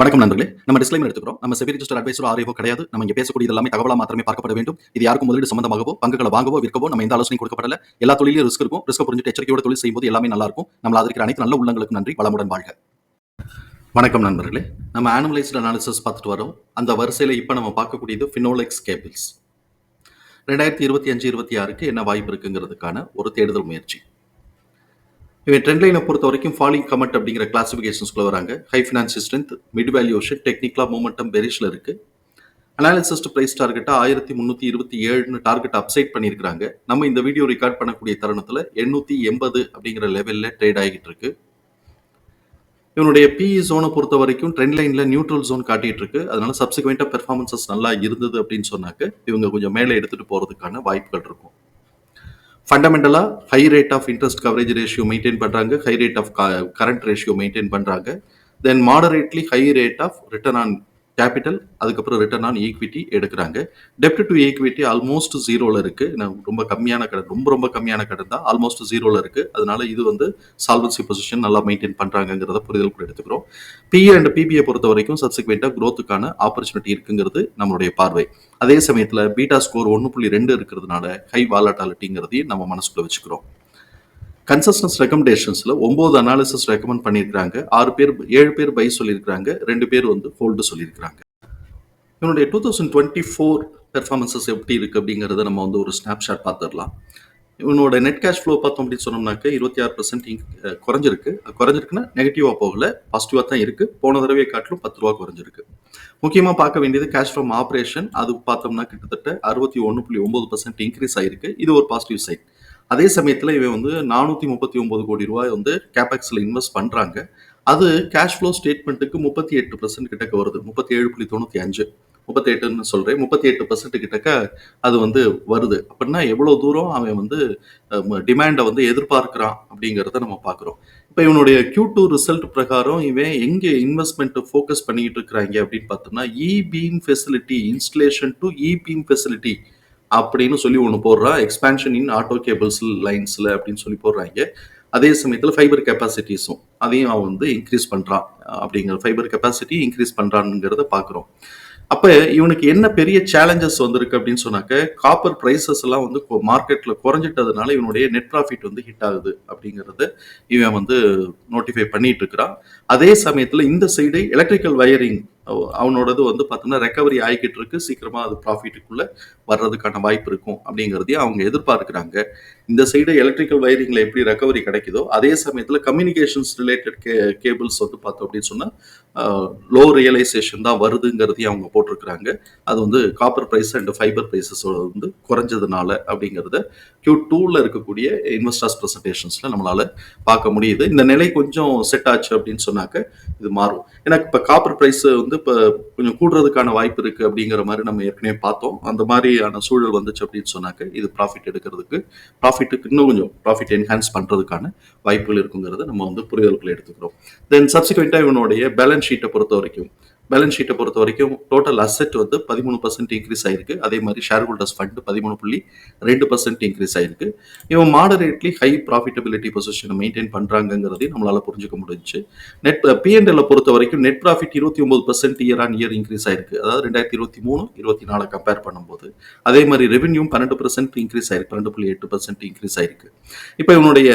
வணக்கம் நண்பர்களே. நம்ம டிஸ்க்ளைமர் எடுத்துக்கிறோம். நம்ம செபி ரிஜிஸ்டர் அட்வைசர் ஆரியோ கிடையாது. நம்ம இங்கே பேசக்கூடிய எல்லாமே தகவலாக மாத்திரமே பார்க்கப்பட வேண்டும். இது யாருக்கும் முதலீடு சம்பந்தமாகவோ பங்குகளை வாங்கவோ விற்கவோ நம்ம எந்த ஆலோசனை கொடுக்கப்படல. எல்லா தொழிலும் ரிஸ்க் இருக்கும். ரிஸ்க் புரிஞ்சுட்டு எச்சரிக்கையோட தொழில் செய்யும்போது எல்லாமே நல்லா இருக்கும். நம்ம அதற்கு அனைத்து நல்ல உள்ளங்களுக்கு நன்றி. வளமுடன் வாழ்க. வணக்கம் நண்பர்களே. நம்ம ஆனுவலைஸ்டு அனாலிசிஸ் பார்த்துட்டு வரோம். அந்த வரிசையில் இப்போ நம்ம பார்க்கக்கூடியது ஃபினோலெக்ஸ் கேபிள்ஸ் ரெண்டாயிரத்தி இருபத்தி அஞ்சு இருபத்தி ஆறுக்கு என்ன வாய்ப்பு இருக்குங்கிறதுக்கான ஒரு தேடுதல் முயற்சி. இவன் ட்ரெண்ட் லைனை பொறுத்த வரைக்கும் ஃபாலிங் கமெண்ட் அப்படிங்கிற கிளாசிஃபிகேஷன்ஸ்குள்ள வராங்க. High finance strength mid valuation டெக்னிக்கலாக மூமெண்டம் பெரிஷில் இருக்கு. அனாலிசிஸ்ட் பிரைஸ் டார்கெட்டாக ஆயிரத்தி முந்நூற்றி இருபத்தி ஏழுன்னு டார்கெட் அப்சைட் பண்ணியிருக்காங்க நம்ம இந்த வீடியோ ரெக்கார்ட் பண்ணக்கூடிய தருணத்தில் எண்ணூற்றி எண்பது அப்படிங்கிற லெவலில் ட்ரேட் ஆகிட்டு இருக்கு. இவனுடைய பிஇ ஜோனை பொறுத்த வரைக்கும் ட்ரெண்ட் லைனில் நியூட்ரல் ஜோன் காட்டிட்டு இருக்கு. அதனால சப்சிக்வெண்ட்டாக பெர்ஃபார்மன்சஸ் நல்லா இருந்தது அப்படின்னு சொன்னாக்க இவங்க கொஞ்சம் மேலே எடுத்துகிட்டு போகிறதுக்கான வாய்ப்புகள் இருக்கும். ஃபண்டமெண்டலாக high rate of interest coverage ratio maintain பண்ணுறாங்க high rate of current ratio maintain பண்ணுறாங்க then moderately high rate of return on capital அதுக்கப்புறம் ரிட்டர்ன் ஆன் ஈக்விட்டி எடுக்கிறாங்க. டெப்ட் டு ஈக்விட்டி ஆல்மோஸ்ட் ஜீரோவில் இருக்குது ரொம்ப கம்மியான கடன் ரொம்ப ரொம்ப கம்மியான கடன் தான் ஆல்மோஸ்ட் ஜீரோவில் இருக்குது அதனால இது வந்து சால்வன்சி பொசிஷன் நல்லா மெயின்டைன் பண்ணுறாங்கிறத புரிதல் கூட எடுத்துக்கிறோம். பிஏ அண்ட் பிபிஏ பொறுத்த வரைக்கும் சப்சிக்வெண்ட்டாக க்ரோத்துக்கான ஆப்பர்ச்சுனிட்டி இருக்குங்கிறது நம்மளுடைய பார்வை. அதே சமயத்தில் பீட்டா ஸ்கோர் ஒன்று புள்ளி ரெண்டு இருக்கிறதுனால ஹை வாலட்டாலிட்டிங்கிறதையும் நம்ம மனசுக்குள்ள வச்சுக்கிறோம். கன்சஸ்டன்ஸ் ரெக்கமெண்டேஷன்ஸில் ஒம்பது அனாலிசிஸ் ரெக்கமெண்ட் பண்ணியிருக்காங்க ஆறு பேர் ஏழு பேர் பை சொல்லியிருக்கிறாங்க. ரெண்டு பேர் வந்து ஹோல்டு சொல்லியிருக்கிறாங்க. இவனுடைய two thousand twenty four performances எப்படி இருக்குது அப்படிங்கிறத நம்ம வந்து ஒரு ஸ்னாப்ஷாட் பார்த்துடலாம். இவனோட நெட் கேஷ் ஃப்ளோ பார்த்தோம் அப்படின்னு சொன்னோம்னாக்க இருபத்தி ஆறு பர்சன்ட் குறைஞ்சிருக்கு. குறைஞ்சிருக்குன்னா நெகட்டிவாக போகல பாசிட்டிவாக தான் இருக்குது போன தடவையை காட்டிலும் பத்து ரூபா குறைஞ்சிருக்கு. முக்கியமாக பார்க்க வேண்டியது கேஷ் ஃப்ரம் ஆப்ரேஷன் அது பார்த்தோம்னா கிட்டத்தட்ட அறுபத்தி ஒன்று புள்ளி ஒம்பது பர்சன்ட் இன்க்ரீஸ் ஆயிருக்கு. இது ஒரு பாசிட்டிவ் சைட் அதே சமயத்தில் இவன் வந்து நானூற்றி முப்பத்தி ஒம்பது கோடி ரூபாய் வந்து கேபெக்ஸில் இன்வெஸ்ட் பண்ணுறாங்க அது கேஷ் ஃப்ளோ ஸ்டேட்மெண்ட்டுக்கு முப்பத்தி எட்டு பர்சன்ட் கிட்டக்க வருது. முப்பத்தி ஏழு புள்ளி தொண்ணூற்றி அஞ்சு. முப்பத்தி எட்டுன்னு சொல்கிறேன் முப்பத்தி எட்டு பர்சன்ட் கிட்டக்க அது வந்து வருது. அப்படின்னா எவ்வளோ தூரம் அவன் வந்து டிமாண்டை வந்து எதிர்பார்க்குறான் அப்படிங்கிறத நம்ம பார்க்குறோம். இப்போ இவனுடைய கியூ டூ ரிசல்ட் பிரகாரம் இவன் எங்கே இன்வெஸ்ட்மெண்ட்டு ஃபோக்கஸ் பண்ணிக்கிட்டு இருக்கிறாங்க அப்படின்னு பார்த்தோம்னா e facility installation to e facility அப்படின்னு சொல்லி ஒன்று போடுறா. எக்ஸ்பான்ஷன் இன் ஆட்டோ கேபிள்ஸ் லைன்ஸில் அப்படின்னு சொல்லி போடுறாங்க. அதே சமயத்தில் ஃபைபர் கெப்பாசிட்டிஸும் அதையும் அவன் வந்து இன்க்ரீஸ் பண்ணுறான் அப்படிங்கிற ஃபைபர் கெப்பாசிட்டி இன்க்ரீஸ் பண்ணுறான்ங்கிறத பார்க்குறோம் அப்போ இவனுக்கு என்ன பெரிய சேலஞ்சஸ் வந்திருக்கு அப்படின்னு சொன்னாக்க காப்பர் ப்ரைஸஸ் எல்லாம் வந்து மார்க்கெட்டில் குறைஞ்சிட்டதுனால இவனுடைய நெட் ப்ராஃபிட் வந்து ஹிட் ஆகுது அப்படிங்கிறத இவன் வந்து நோட்டிஃபை பண்ணிட்டு இருக்கிறான். அதே சமயத்தில் இந்த சைடு எலக்ட்ரிக்கல் வயரிங் அவனோடது வந்து பார்த்தோம்னா ரெக்கவரி ஆகிக்கிட்டு இருக்கு சீக்கிரமாக அது ப்ராஃபிட்டுக்குள்ளே வர்றதுக்கான வாய்ப்பு இருக்கும் அப்படிங்கிறதையும் அவங்க எதிர்பார்க்குறாங்க. இந்த சைடு எலக்ட்ரிக்கல் வயரிங்கில் எப்படி ரெக்கவரி கிடைக்குதோ அதே சமயத்தில் கம்யூனிகேஷன்ஸ் ரிலேட்டட் கே கேபிள்ஸ் வந்து பார்த்தோம் அப்படின்னு சொன்னால் லோ ரியலைசேஷன் தான் வருதுங்கிறதையும் அவங்க போட்டிருக்கிறாங்க. அது வந்து copper price and fibre prices வந்து குறைஞ்சதுனால அப்படிங்கிறத கியூ டூவில் இருக்கக்கூடிய இன்வெஸ்டர்ஸ் ப்ரெசன்டேஷன்ஸில் நம்மளால் பார்க்க முடியுது. இந்த நிலை கொஞ்சம் செட் ஆச்சு அப்படின்னு சொன்னாக்க இது மாறும். ஏன்னா இப்போ காப்பர் ப்ரைஸ் வந்து இப்போ கொஞ்சம் கூடுறதுக்கான வாய்ப்பு இருக்குது அப்படிங்கிற மாதிரி நம்ம ஏற்கனவே பார்த்தோம். அந்த மாதிரியான சூழல் வந்துச்சு அப்படின்னு சொன்னாக்க இது ப்ராஃபிட் எடுக்கிறதுக்கு ப்ராஃபிட்டுக்கு இன்னும் கொஞ்சம் ப்ராஃபிட் என்ஹான்ஸ் பண்ணுறதுக்கான வாய்ப்புகள் இருக்குங்கிறத நம்ம வந்து புரிதலுக்குள்ள எடுத்துக்கிறோம். தென் சப்சிக்வெண்ட்டாக இவனுடைய பேலன்ஸ் ஷீட்டை பொறுத்த வரைக்கும் பேலன்ஸ் ஷீட்டை பொறுத்த வரைக்கும் டோட்டல் அசெட் வந்து பதிமூணு பர்சன்ட் இன்க்ரீஸ் ஆயிருக்கு. அதே மாதிரி ஷேர் ஹோல்டர்ஸ் ஃபண்ட் பதிமூணு புள்ளி ரெண்டு பர்சன்ட் இன்க்ரீஸ் ஆயிருக்கு. இவன் மாடரேட்லி ஹை ப்ராஃபிட்டபிலிட்டி பொசிஷனை மெயின்டைன் பண்ணுறாங்கிறதையும் நம்மளால புரிஞ்சுக்க முடிஞ்சு நெட் பிஎன்எல்ல பொறுத்த வரைக்கும் நெட் ப்ராஃபிட் இருபத்தி ஒன்பது percent year on year increase ஆயிருக்கு. அதாவது ரெண்டாயிரத்தி இருபத்தி மூணு இருபத்தி நாலு கம்பேர் பண்ணும்போது. அதே மாதிரி ரெவென்யூ பன்னெண்டு பர்சன்ட் இன்க்ரீஸ் ஆயிருக்கு. பன்னெண்டு புள்ளி எட்டு பர்சன்ட் இன்க்ரீஸ் ஆயிருக்கு. இப்போ இவனுடைய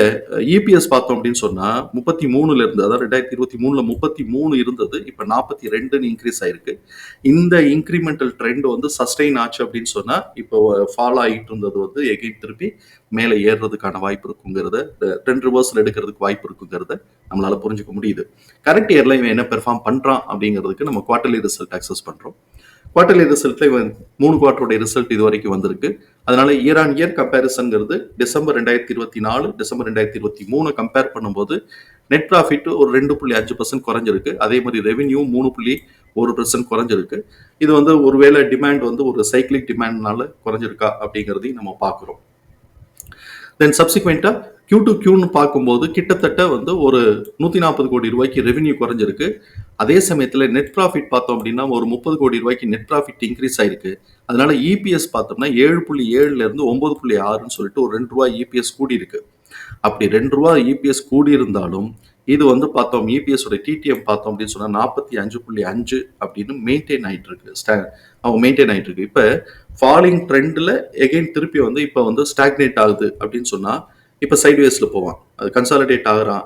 இபிஎஸ் பார்த்தோம் அப்படின்னு சொன்னா முப்பத்தி மூணுல இருந்து அதாவது ரெண்டாயிரத்தி இருபத்தி மூணுல முப்பத்தி மூணு இருந்தது இப்போ நாற்பத்தி இன்க்ரீஸ் ஆயிருக்கு. இந்த இன்க்ரிமெண்டல் ட்ரெண்ட் வந்து சஸ்டெயின் ஆச்சு அப்படின்னு சொன்னா இப்போ ஃபாலோ ஆகிட்டு இருந்தது வந்து எகைன் திருப்பி மேலே ஏறுறதுக்கான வாய்ப்பு இருக்குங்கிறத ட்ரெண்ட் ரிவர்ஸில் எடுக்கிறதுக்கு வாய்ப்பு இருக்குங்கிறத நம்மளால புரிஞ்சுக்க முடியுது. கரண்ட் இயர்ல இவன் என்ன பெர்ஃபார்ம் பண்றான் அப்படிங்கிறதுக்கு நம்ம குவார்டர்லி ரிசல்ட் அக்சஸ் பண்றோம். குவார்டர்லி ரிசல்ட்ல மூணு குவார்டருடைய ரிசல்ட் இது வரைக்கும் வந்திருக்கு. அதனால இயர் ஆன் இயர் கம்பேரிசன்ங்கிறது டிசம்பர் ரெண்டாயிரத்தி இருபத்தி நாலு டிசம்பர் ரெண்டாயிரத்தி இருபத்தி மூணு கம்பேர் பண்ணும்போது நெட் ப்ராஃபிட் ஒரு ரெண்டு புள்ளி அஞ்சு பர்சன்ட் குறைஞ்சிருக்கு. அதே மாதிரி ரெவென்யூ மூணு புள்ளி ஒரு பர்சன்ட் குறைஞ்சிருக்கு. இது வந்து ஒருவேளை டிமாண்ட் வந்து ஒரு சைக்கிளிக் டிமாண்ட்னால குறைஞ்சிருக்கா அப்படிங்கிறதையும் நம்ம பார்க்குறோம். தென் சப்சிக்வெண்ட்டாக கியூ டு கியூன்னு பார்க்கும்போது கிட்டத்தட்ட வந்து ஒரு நூற்றி நாற்பது கோடி ரூபாய்க்கு ரெவென்யூ குறைஞ்சிருக்கு. அதே சமயத்தில் நெட் ப்ராஃபிட் பார்த்தோம் அப்படின்னா ஒரு முப்பது கோடி ரூபாய்க்கு நெட் ப்ராஃபிட் இன்க்ரீஸ் ஆயிருக்கு. அதனால இபிஎஸ் பார்த்தோம்னா ஏழு புள்ளி ஏழுலேருந்து ஒன்பது புள்ளி ஆறுன்னு சொல்லிட்டு ஒரு ரெண்டு ரூபாய் இபிஎஸ் கூடி இருக்கு அப்படி ரெண்டு ரூபா இபிஎஸ் கூடி இருந்தாலும் இது வந்து பார்த்தோம் இபிஎஸோட டிடிஎம் பார்த்தோம் அப்படின்னு சொன்னால் நாற்பத்தி அஞ்சு புள்ளி அஞ்சு அப்படின்னு மெயின்டைன் ஆயிட்டு இருக்கு ஸ்டா அவங்க மெயின்டைன் ஆகிட்டு இருக்கு இப்போ ஃபாலிங் ட்ரெண்டில் எகைன் திருப்பி வந்து இப்போ வந்து ஸ்டாக்னேட் ஆகுது அப்படின்னு சொன்னால் இப்போ சைட்வேஸில் போவான். அது கன்சாலிடேட் ஆகிறான்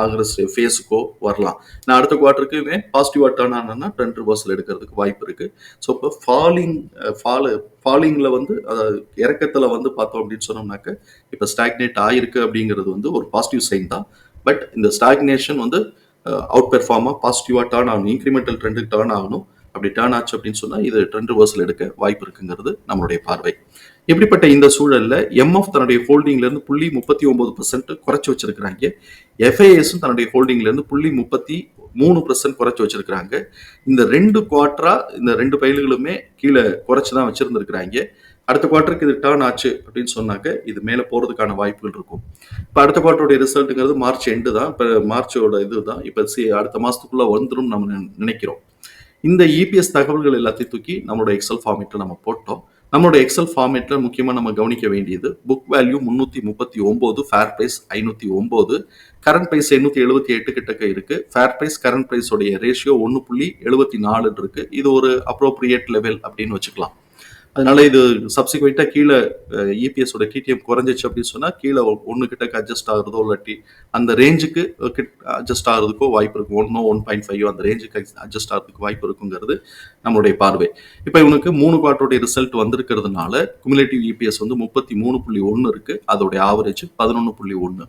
ஆகிற ஃபேஸுக்கோ வரலாம். நான் அடுத்த குவார்ட்டருக்குமே பாசிட்டிவாக டேர்ன் ஆனா ட்ரெண்ட் ரிவர்சல் எடுக்கிறதுக்கு வாய்ப்பு இருக்குது ஸோ இப்போ ஃபாலிங் ஃபாலு ஃபாலிங்கில் வந்து அதாவது இறக்கத்தில் வந்து பார்த்தோம் அப்படின்னு சொன்னோம்னாக்க இப்போ ஸ்டாக்னேட் ஆயிருக்கு அப்படிங்கிறது வந்து ஒரு பாசிட்டிவ் சைன் தான். பட் இந்த ஸ்டாக்னேஷன் வந்து அவுட் பெர்ஃபார்மாக பாசிட்டிவாக டேர்ன் ஆகணும் இன்க்ரிமெண்டல் ட்ரெண்டுக்கு டேர்ன் ஆகணும். அப்படி டேர்ன் ஆச்சு அப்படின்னு சொன்னால் இது ட்ரெண்ட் ரிவர்சல் எடுக்க வாய்ப்பு இருக்குங்கிறது நம்மளுடைய பார்வை. இப்படிப்பட்ட இந்த சூழல்ல எம்எஃப் தன்னுடைய ஹோல்டிங்ல இருந்து புள்ளி முப்பத்தி ஒன்பது பர்சன்ட் குறைச்சு வச்சிருக்கிறாங்க. எஃப்ஐஎஸும் தன்னுடைய ஹோல்டிங்ல இருந்து புள்ளி முப்பத்தி மூணு பர்சன்ட் குறைச்சு வச்சிருக்கிறாங்க. இந்த ரெண்டு குவார்டரா இந்த ரெண்டு பயில்களுமே கீழே குறைச்சு தான் வச்சிருந்திருக்கிறாங்க. அடுத்த குவார்ட்டருக்கு இது டேர்ன் ஆச்சு அப்படின்னு சொன்னாக்க இது மேலே போகிறதுக்கான வாய்ப்புகள் இருக்கும். இப்போ அடுத்த குவார்ட்டருடைய ரிசல்ட்டுங்கிறது மார்ச் எண்டு தான். இப்போ மார்ச்சோட இது தான். இப்போ சி அடுத்த மாதத்துக்குள்ளே வந்துடும் நம்ம நினைக்கிறோம். இந்த இபிஎஸ் தகவல்கள் எல்லாத்தையும் தூக்கி நம்மளோட எக்ஸல் ஃபார்மேட்டில் நம்ம போட்டோம். நம்மளோட எக்ஸல் ஃபார்மேட்டில் முக்கியமாக நம்ம கவனிக்க வேண்டியது புக் வேல்யூ முந்நூற்றி முப்பத்தி ஒம்பது ஃபேர் ப்ரைஸ் ஐநூற்றி ஒம்பது கரண்ட் ப்ரைஸ் எண்ணூற்றி எழுபத்தி எட்டு கிட்டக்க இருக்கு. ஃபேர் ப்ரைஸ் கரண்ட் ப்ரைஸோடைய ரேஷியோ ஒன்று புள்ளி எழுபத்தி நாலு இருக்கு. இது ஒரு அப்ரோப்ரியேட் லெவல் அப்படின்னு வச்சுக்கலாம். அதனால இது சப்சிக்வெண்ட்டாக கீழே இபிஎஸ் உடைய டிடிஎம் குறைஞ்சிச்சு அப்படின்னு சொன்னால் கீழே ஒன்று கிட்டக்கு அட்ஜஸ்ட் ஆகுறதோ இல்லாட்டி அந்த ரேஞ்சுக்கு அட்ஜஸ்ட் ஆகிறதுக்கோ வாய்ப்பு இருக்கும் ஒன்னோ ஒன் பாயிண்ட் ஃபைவ் அந்த ரேஞ்சுக்கு அட்ஜஸ்ட் ஆகிறதுக்கு வாய்ப்பு இருக்குங்கிறது நம்மளுடைய பார்வை. இப்போ இவனுக்கு மூணு குவார்ட்டருடைய ரிசல்ட் வந்திருக்கிறதுனால குமுலேட்டிவ் இபிஎஸ் வந்து முப்பத்தி மூணு புள்ளி ஒன்று இருக்கு. அதோடைய ஆவரேஜ் பதினொன்று புள்ளி ஒன்று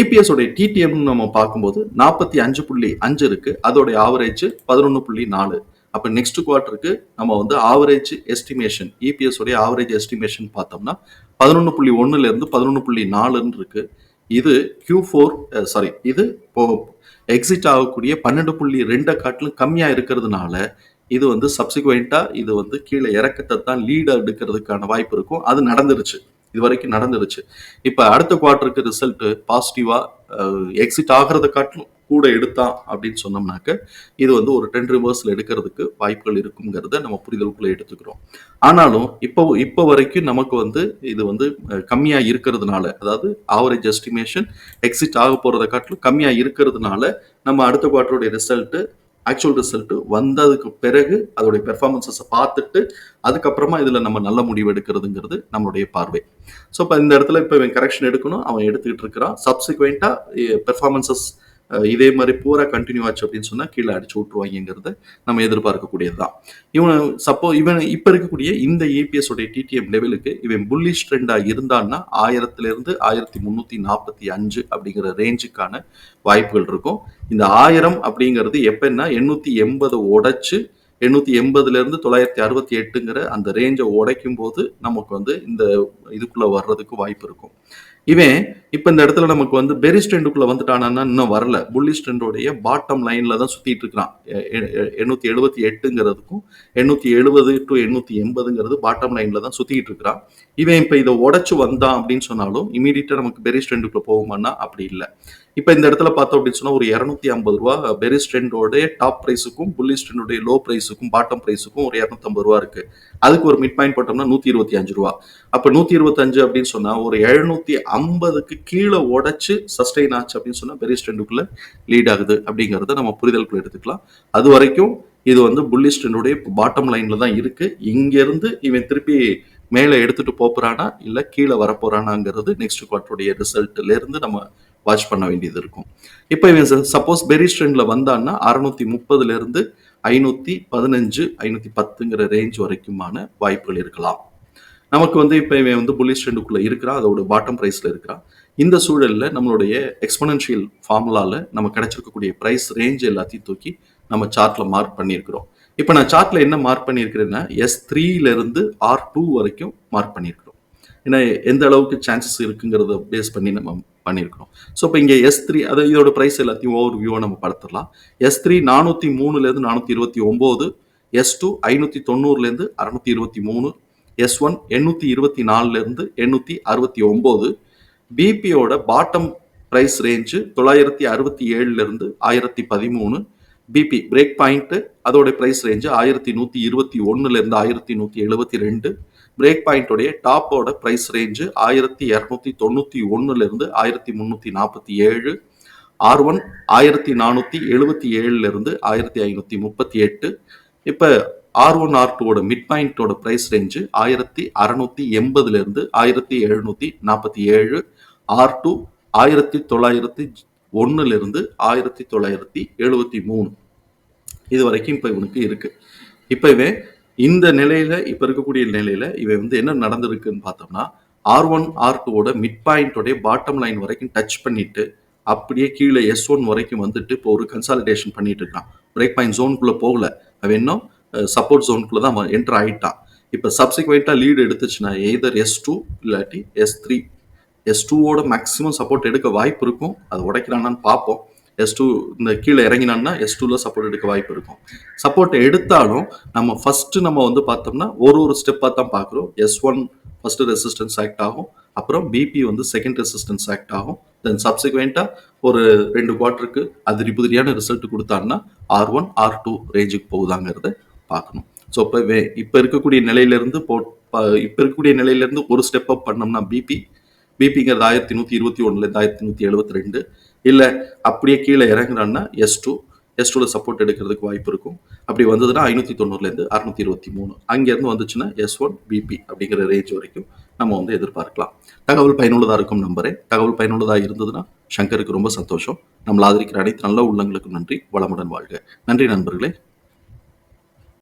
இபிஎஸ் உடைய டிடிஎம் நம்ம பார்க்கும்போது நாற்பத்தி அஞ்சு புள்ளி அஞ்சு இருக்கு. அதோடைய ஆவரேஜ் பதினொன்று புள்ளி நாலு. அப்போ நெக்ஸ்ட் குவார்ட்டருக்கு நம்ம வந்து ஆவரேஜ் எஸ்டிமேஷன் இபிஎஸ் உடைய ஆவரேஜ் எஸ்டிமேஷன் பார்த்தோம்னா பதினொன்று புள்ளி ஒன்றுலேருந்து பதினொன்று புள்ளி நாலுன்னு இருக்கு இது கியூ ஃபோர் சாரி இது எக்ஸிட் ஆகக்கூடிய பன்னெண்டு புள்ளி ரெண்டை காட்டிலும் கம்மியாக இருக்கிறதுனால இது வந்து சப்சிக்வெண்ட்டாக இது வந்து கீழே இறக்கத்தை தான் லீடாக எடுக்கிறதுக்கான வாய்ப்பு இருக்கும். அது நடந்துருச்சு. இது வரைக்கும் நடந்துருச்சு. இப்போ அடுத்த குவார்ட்டருக்கு ரிசல்ட்டு பாசிட்டிவாக எக்ஸிட் ஆகிறத காட்டிலும் கூட எடுத்தான் அப்படின்னு சொன்னோம்னாக்க இது வந்து ஒரு டென் ரிவர்ஸில் எடுக்கிறதுக்கு வாய்ப்புகள் இருக்குங்கிறத நம்ம புரிதலுக்குள்ளே எடுத்துக்கிறோம். ஆனாலும் இப்போ இப்போ வரைக்கும் நமக்கு வந்து இது வந்து கம்மியாக இருக்கிறதுனால அதாவது ஆவரேஜ் எஸ்டிமேஷன் எக்ஸிட் ஆக போகிறத காட்டிலும் கம்மியாக இருக்கிறதுனால நம்ம அடுத்த குவார்ட்டருடைய ரிசல்ட்டு ஆக்சுவல் ரிசல்ட் வந்ததுக்கு பிறகு அதோடைய பெர்ஃபார்மன்ஸஸை பார்த்துட்டு அதுக்கப்புறமா இதில் நம்ம நல்ல முடிவு எடுக்கிறதுங்கிறது நம்மளுடைய பார்வை. ஸோ இப்போ இந்த இடத்துல இப்போ இவன் கரெக்ஷன் எடுக்கணும் அவன் எடுத்துக்கிட்டு இருக்கிறான். சப்சிக்வெண்ட்டாக பெர்ஃபார்மன்ஸஸ் இதே மாதிரி பூரா கண்டினியூ ஆச்சு அப்படின்னு சொன்னால் கீழே அடிச்சு விட்ருவாங்கிறத நம்ம எதிர்பார்க்கக்கூடியது தான் இவன் சப்போ இவன் இப்போ இருக்கக்கூடிய இந்த ஏபிஎஸ் உடைய டிடிஎம் லெவலுக்கு இவன் புல்லிஷ் ட்ரெண்டாக இருந்தான்னா ஆயிரத்துலேருந்து ஆயிரத்தி முந்நூற்றி நாற்பத்தி அஞ்சு அப்படிங்கிற ரேஞ்சுக்கான வாய்ப்புகள் இருக்கும். இந்த ஆயிரம் அப்படிங்கிறது எப்பன்னா எண்ணூற்றி எண்பதை உடைச்சு எண்ணூற்றி எண்பதுலேருந்து தொள்ளாயிரத்தி அறுபத்தி எட்டுங்கிற அந்த ரேஞ்சை உடைக்கும் போது நமக்கு வந்து இந்த இதுக்குள்ளே வர்றதுக்கு வாய்ப்பு இருக்கும். இவன் இப்போ இந்த இடத்துல நமக்கு வந்து பெரிஸ் ட்ரெண்டுக்குள்ள வந்துட்டானா இன்னும் வரல. புல்லிஷ் ட்ரெண்டோடைய பாட்டம் லைன்ல தான் சுத்திட்டு இருக்கிறான். எண்ணூத்தி எழுபத்தி எட்டுங்கிறதுக்கும் எண்ணூத்தி எழுபது டு எண்ணூத்தி எண்பதுங்கிறது பாட்டம் லைன்ல தான் சுத்திட்டு இருக்கிறான். இவன் இப்போ இதை உடச்சு வந்தான் அப்படின்னு சொன்னாலும் இமீடியட்டா நமக்கு பெரிஸ் ட்ரெண்டுக்குள்ள போகுமான்னா அப்படி இல்லை. இப்போ இந்த இடத்துல பார்த்தோம் அப்படின்னு சொன்னால் ஒரு இரநூத்தி ஐம்பது ரூபா பெரிஸ் ட்ரெண்டோடைய டாப் ப்ரைஸுக்கும் புல்லிஷ் ட்ரெண்டோடைய லோ ப்ரைஸுக்கும் பாட்டம் ப்ரைஸுக்கும் ஒரு இரநூத்தம்பது ரூபா இருக்கு. அதுக்கு ஒரு மிட் பாயிண்ட் போட்டோம்னா நூத்தி இருபத்தி அஞ்சு ரூபா. அப்போ நூத்தி இருபத்தஞ்சு அப்படின்னு சொன்னால் ஒரு எழுநூத்தி ஐம்பதுக்கு கீழே உடச்சு சஸ்டெயின் ஆச்சு அப்படின்னு சொன்னால் பெரிய ஸ்ட்ரெண்டுக்குள்ள லீட் ஆகுது அப்படிங்கிறத நம்ம புரிதலுக்குள்ள எடுத்துக்கலாம். அது வரைக்கும் இது வந்து புல்லிஷ் ஸ்ட்ரெண்டுடைய பாட்டம் லைன்ல தான் இருக்கு. இங்கேருந்து இவன் திருப்பி மேலே எடுத்துட்டு போறானா இல்லை கீழே வரப்போறானாங்கிறது நெக்ஸ்ட் குவார்டருடைய ரிசல்ட்ல இருந்து நம்ம வாட்ச் பண்ண வேண்டியது இருக்கும். இப்போ இவன் சப்போஸ் பெரிஸ் ஸ்ட்ரெண்டில் வந்தான்னா அறுநூத்தி முப்பதுல இருந்து ஐநூத்தி பதினஞ்சு ஐநூத்தி பத்துங்கிற ரேஞ்ச் வரைக்குமான வாய்ப்புகள் இருக்கலாம். நமக்கு வந்து இப்போ இவன் வந்து புல்லிஷ் ட்ரெண்டுக்குள்ள இருக்கிறான் அதோட பாட்டம் ப்ரைஸ்ல இருக்கிறான் இந்த சூழல்ல நம்மளுடைய எக்ஸ்பனன்ஷியல் ஃபார்முலால நம்ம கிடைச்சிருக்கக்கூடிய ப்ரைஸ் ரேஞ்ச் எல்லாத்தையும் தூக்கி நம்ம சார்ட்ல மார்க் பண்ணியிருக்கிறோம். இப்போ நான் சார்ட்ல என்ன மார்க் பண்ணியிருக்கிறேன்னா எஸ் த்ரீல இருந்து ஆர் டூ வரைக்கும் மார்க் பண்ணியிருக்கிறோம். ஏன்னா எந்த அளவுக்கு சான்சஸ் இருக்குங்கிறத பேஸ் பண்ணி நம்ம பண்ணியிருக்கிறோம் ஸோ இப்போ இங்கே எஸ் த்ரீ அது இதோட ப்ரைஸ் எல்லாத்தையும் ஓவர் வியூவாக நம்ம படுத்துடலாம். எஸ் த்ரீ நானூற்றி மூணுலேருந்து நானூற்றி இருபத்தி ஒம்போது எஸ் டூ ஐநூற்றி தொண்ணூறுலேருந்து அறநூற்றி இருபத்தி மூணு எஸ் ஒன் எண்ணூற்றி இருபத்தி நாலுலேருந்து எண்ணூற்றி அறுபத்தி ஒம்போது பிபியோட பாட்டம் ப்ரைஸ் ரேஞ்சு தொள்ளாயிரத்தி அறுபத்தி ஏழுலேருந்து ஆயிரத்தி பதிமூணு பிபி பிரேக் பாயிண்ட்டு அதோட ப்ரைஸ் ரேஞ்சு ஆயிரத்தி நூற்றி இருபத்தி ஒன்றுலேருந்து ஆயிரத்தி நூற்றி எழுபத்தி ரெண்டு பிரேக் பாயிண்டோடைய டாப்போட ப்ரைஸ் ரேஞ்சு ஆயிரத்தி இரநூத்தி தொண்ணூற்றி ஒன்றுலேருந்து ஆயிரத்தி முந்நூற்றி நாற்பத்தி ஏழு ஆர் ஒன் ஆயிரத்தி நானூற்றி எழுபத்தி ஏழுலேருந்து ஆயிரத்தி ஐநூற்றி முப்பத்தி எட்டு. இப்போ ஆர் ஒன் ஆர் டூவோட மிட் பாயிண்டோட ப்ரைஸ் ரேஞ்சு ஆயிரத்தி அறநூற்றி எண்பதுலேருந்து ஆயிரத்தி எழுநூற்றி நாற்பத்தி ஏழு ஆர் டூ ஆயிரத்தி தொள்ளாயிரத்தி ஒன்றுலேருந்து ஆயிரத்தி தொள்ளாயிரத்தி எழுபத்தி மூணு. இது வரைக்கும் இப்போ இவனுக்கு இருக்கு. இப்போவே இந்த நிலையில இப்போ இருக்கக்கூடிய நிலையில இவன் வந்து என்ன நடந்திருக்குன்னு பார்த்தோம்னா ஆர் ஒன் ஆர் டூவோட மிட் பாயிண்டோடைய பாட்டம் லைன் வரைக்கும் டச் பண்ணிட்டு அப்படியே கீழே எஸ் ஒன் வரைக்கும் வந்துட்டு இப்போ ஒரு கன்சாலிடேஷன் பண்ணிட்டு இருக்கான். பிரேக் பாயிண்ட் ஜோனுக்குள்ள போகல. அவன் இன்னும் சப்போர்ட் ஜோனுக்குள்ள தான் அவன் என்டர் ஆயிட்டான். இப்போ சப்சிக்வெண்ட்டாக லீடு எடுத்துச்சுன்னா எய்தர் எஸ் டூ இல்லாட்டி எஸ் த்ரீ எஸ் டூவோட மேக்ஸிமம் சப்போர்ட் எடுக்க வாய்ப்பு இருக்கும். அது உடைக்கிறானான்னு பார்ப்போம். எஸ் டூ இந்த கீழே இறங்கினான்னா எஸ் டூவில் சப்போர்ட் எடுக்க வாய்ப்பு இருக்கும். சப்போர்ட் எடுத்தாலும் நம்ம ஃபஸ்ட்டு நம்ம வந்து பார்த்தோம்னா ஒரு ஒரு ஸ்டெப்பாக தான் பார்க்குறோம். S one first resistance act ஆகும். அப்புறம் பிபி வந்து செகண்ட் ரெசிஸ்டன்ஸ் ஆக்ட் ஆகும். தென் சப்சிக்வெண்ட்டாக ஒரு ரெண்டு குவார்ட்டருக்கு அதிரி புதிரியான ரிசல்ட் கொடுத்தாங்கன்னா ஆர் ஒன் ஆர் டூ ரேஞ்சுக்கு போகுதாங்கிறத பார்க்கணும். ஸோ இப்போ இப்போ இருக்கக்கூடிய நிலையிலேருந்து போ இப்போ இருக்கக்கூடிய நிலையிலேருந்து ஒரு ஸ்டெப் அப் பண்ணோம்னா பிபி பிபிங்கிறது ஆயிரத்தி நூற்றி இருபத்தி ஒன்றுலேருந்து ஆயிரத்தி நூற்றி எழுபத்தி ரெண்டு. இல்லை அப்படியே கீழே இறங்குறான்னா எஸ் டூ எஸ் டூவில் சப்போர்ட் எடுக்கிறதுக்கு வாய்ப்பு இருக்கும். அப்படி வந்ததுன்னா ஐநூற்றி தொண்ணூறுலேருந்து அறுநூத்தி இருபத்தி மூணு. அங்கேருந்து வந்துச்சுன்னா எஸ் ஒன் பிபி அப்படிங்கிற ரேஞ்ச் வரைக்கும் நம்ம வந்து எதிர்பார்க்கலாம். தகவல் பயனுள்ளதாக இருக்கும் நம்புறேன். தகவல் பயனுள்ளதாக இருந்ததுன்னா சங்கருக்கு ரொம்ப சந்தோஷம். நம்மளை ஆதரிக்கிற அனைத்து நல்ல உள்ளங்களுக்கும் நன்றி. வளமுடன் வாழ்க. நன்றி நண்பர்களே.